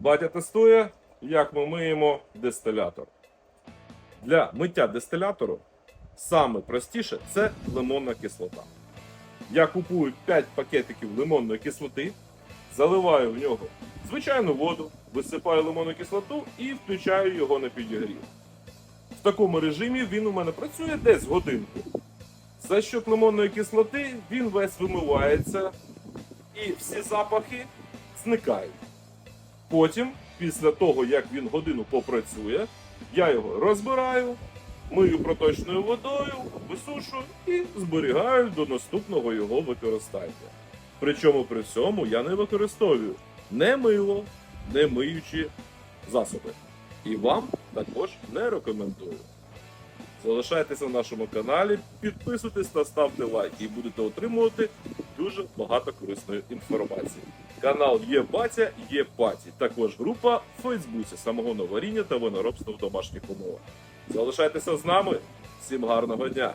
Батя тестує, як ми миємо дистилятор. Для миття дистилятору саме простіше це лимонна кислота. Я купую 5 пакетиків лимонної кислоти, заливаю в нього звичайну воду, висипаю лимонну кислоту і включаю його на підігрів. В такому режимі він у мене працює десь годинку. За счет лимонної кислоти він весь вимивається і всі запахи зникають. Потім, після того, як він годину попрацює, я його розбираю, мию проточною водою, висушую і зберігаю до наступного його використання. Причому при всьому я не використовую не мило, не миючі засоби. І вам також не рекомендую. Залишайтеся в нашому каналі, підписуйтесь та ставте лайки і будете отримувати дуже багато корисної інформації. Канал є Батя, є Паті. Також група в Фейсбуці самого новоріння та виноробства в домашніх умовах. Залишайтеся з нами. Всім гарного дня!